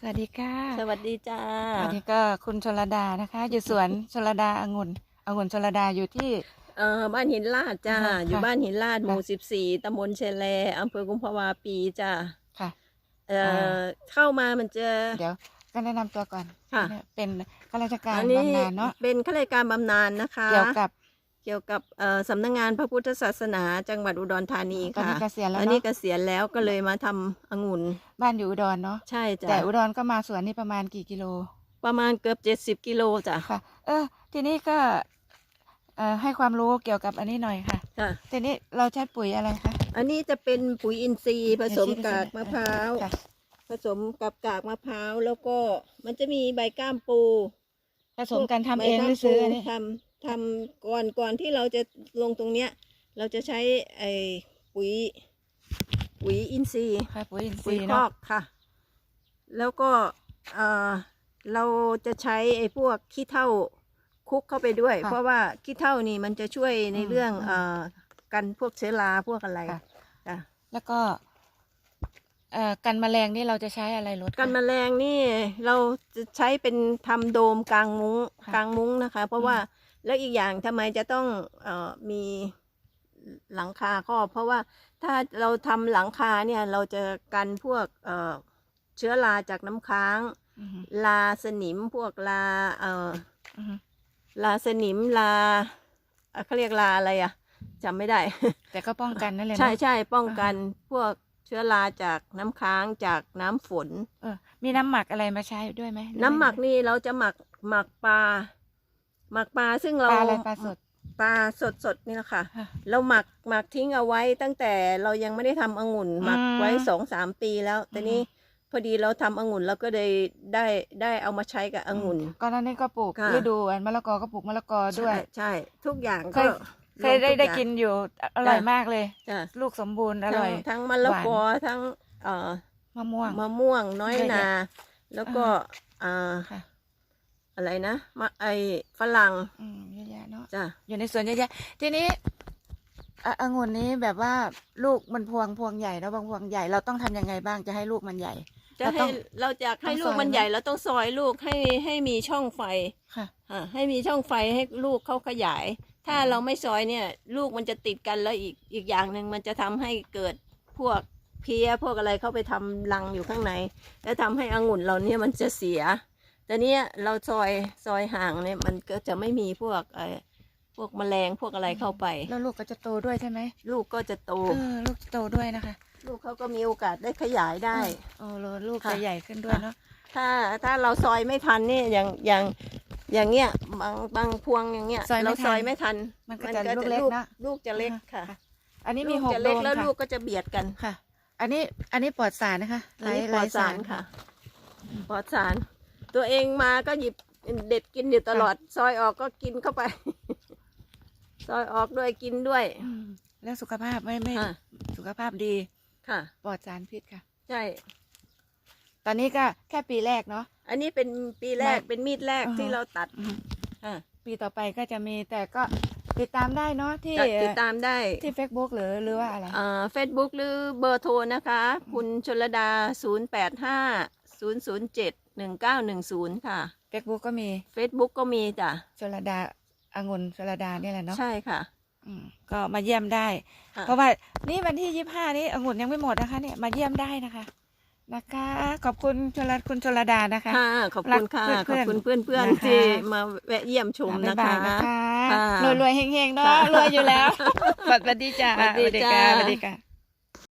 สวัสดีค่ะ สวัสดีจ้าวันนี้ก็คุณชลดานะคะ อยู่สวนชลดาองุ่นองุ่นชลดาอยู่ที่ เอ่อบ้านหินลาดจ้า ค่ะ อยู่บ้านหินลาดหมู่ค่ะสิบสี่ตำบลเชลแลอำเภอกุมภาวาปีจ้าค่ะ เอ่ออ่าเข้ามามันจะเดี๋ยวก็แนะนำตัวก่อนค่ะ เป็นข้าราชการอันนี้บำนาญเนาะเป็นข้าราชการบำนาญนะคะ เกี่ยวกับ เกี่ยวกับเอ่อสำนักงานพระพุทธศาสนาจังหวัดอุดรธานีตอนค่ะนี้เกษียณแล้วอันนี้เนาะเกษียณแล้วก็เลยมาทำองุ่นบ้านอยู่อุดรเนาะใช่จ้ะแต่อุดรก็มาสวนนี่ประมาณกี่กิโล ประมาณเกือบเจ็ดสิบ70กิโลจ้ะค่ะ เออ ทีนี้ก็เอ่อให้ความรู้เกี่ยวกับอันนี้หน่อยค่ะ ค่ะ ทีนี้เราใช้ปุ๋ยอะไรคะอันนี้จะเป็นปุ๋ยอินทรีย์ผสมอินทรีย์กากมะพร้าว ค่ะผสมกับกากมะพร้าวแล้วก็มันจะมีใบก้ามปูผสมกันทำเองหรือซื้ออันนี้ทำทำก่อนก่อนที่เราจะลงตรงเนี้ย เราจะใช้ไอ้ปุ๋ย ปุ๋ยอินทรีย์ค่ะปุ๋ยอินทปุ๋รียย์คอเนาะกค่ะ แล้วก็เอ่อเราจะใช้ไอ้พวกขี้เถ้าคลุกเข้าไปด้วย เพราะว่าขี้เถ้านี่มันจะช่วยในเรื่องเอ่อกันพวกเชื้อราพวกอะไรค่ะ จ้ะ แล้วก็เอ่อกันแมลงนี่เราจะใช้อะไรลดคะ กันแมลงนี่เราจะใช้เป็นทำโดมกลางมุ้งค่ะกลางมุ้งนะคะ เพราะอืมว่า แล้วอีกอย่างทำไมจะต้องเออมีหลังคาครอบเพราะว่าถ้าเราทำหลังคาเนี่ยเราจะกันพวกเอ่อเชื้อราจากน้ำค้างอือฮึลาสนิมพวกลาเอ่ออือฮึลาสนิมลาเอ่อเขาเรียกลาอะไรอะจำไม่ได้ แต่ก็ป้องกันนั่นแหละเนอะใช่ใช่ป้องกันพวกเชื้อราจากน้ำค้างจากน้ำฝน เออ มีน้ำหมักอะไรมาใช้ด้วยไหม น้ำหมักนี่เราจะหมักหมักปลา หมักปลาซึ่งปเรา ลาอะไรปลาสด ปลาสดสดๆนี่แหละค่ะ ค่ะเราหมักหมักทิ้งเอาไว้ตั้งแต่เรายังไม่ได้ทำองุ่น หมักไว้อืมสองสามปีแล้ว แต่นี้พอดีเราทำองุ่นแล้วก็ได้ได้ได้เอามาใช้กับองุ่น ก่อนหน้านี้ก็ปลูกค่ะ ฤดูอันมะละกอก็ปลูกมะละกอด้วย ใช่ใช่ ทุกอย่างเคก็ย เคยได้รวมทุได้อย่างกินอยู่อร่อยมากเลย จ้ะลูกสมบูรณ์อทั้งร่อยทั้งมะละกอทั้งเอ่อมะม่วง มะม่วงน้อยเยอะแยะนา แล้วก็อ่าค่ะ อะไรนะมะไอฝรั่งอืมเยอะแยะเนาะจ้ะอยู่ในสวนเยอะแยะ ทีนี้อะองุ่นนี้แบบว่าลูกมันพวงพวงใหญ่แล้วบางพวงใหญ่เราต้องทำยังไงบ้างจะให้ลูกมันใหญ่ จะเราต้ให้องเราอยากให้ต้องลูกซอยมันไหม ใหญ่เราต้องซอยลูกให้ให้มีช่องไฟค่ะ อ่าให้มีช่องไฟให้ลูกเขาขยาย ถ้าเราไม่ซอยเนี่ย ลูกมันจะติดกันแล้วอีกอีกอย่างหนึ่งมันจะทำให้เกิดพวกเพี้ยพวกอะไรเข้าไปทำรังอยู่ข้างใน แล้วทำให้องุ่นเราเนี่ยมันจะเสีย แต่เนี้ยเราซอยซอยห่างเนี่ยมันก็จะไม่มีพวกไอ้พวกแมลงพวกอะไรเข้าไป แล้วลูกก็จะโตด้วยใช่ไหมลูกก็จะโต เออลูกจะโตด้วยนะคะ ลูกเขาก็มีโอกาสได้ขยายได้โอ้โหลูกค่ะจะใหญ่ขึ้นด้วยเนาะถ้าถ้าเราซอยไม่ทันเนี่ยอย่างอย่างอย่างเงี้ยบางบางพวงอย่างเงี้ยซอยไม่เราทันซอยไม่ทัน มันก็จะลูกเล็กนะลูกจะเล็กค่ะ อันนี้มีลูกหกจะโดเล็กมแล้วค่ะลูกก็จะเบียดกันค่ะ อันนี้อันนี้ปลอดสารนะคะอันนี้ไร้ปลอดไร้สารค่ะ ปลอดสาร ตัวเองมาก็หยิบเด็ดกินอยู่ตลอด ซอยออกก็กินเข้าไป ซอยออกด้วยกินด้วยอืมแล้วสุขภาพไม่ไม่ค่ะ สุขภาพดีค่ะ ปลอดสารพิษค่ะ ใช่ ตอนนี้ก็แค่ปีแรกเนาะ อันนี้เป็นปีแรกไม่เป็นมีดแรกอ่าฮะ ที่เราตัดอืมค่ะปีต่อไปก็จะมีแต่ก็ติดตามได้เนาะที่ติดตามได้ที่ Facebook หรือหรือว่าอะไร เฟซบุ๊กหรือเบอร์โทรนะคะ คุณชลดา 0 8 5 0 0 7 1 9 1 0ค่ะ Facebook ก็มี Facebook ก็มีจ้ะชลดาองุ่นชลดาเนี่ยแหละเนาะใช่ค่ะ อืมก็มาเยี่ยมได้ ค่ะ เพราะว่านี่วันที่ยี่ห้านี้องุ่นยังไม่หมดนะคะเนี่ยมาเยี่ยมได้นะคะ นะคะ ขอบคุณชลคุณชลดานะคะ ค่ะ ขอบคุณค่ะ รักขเพื่ออบนๆคุณเพื่อนเพื่อนนะคะที่มาแวะเยี่ยมชมบ๊านะยบาคะ ยนะคะค่ะรวยรวยๆเฮงๆเนาะค่ะรวยอยู่แล้ว สวัสดีจ้าสวัสดีจ้า สวัสดีค่ะ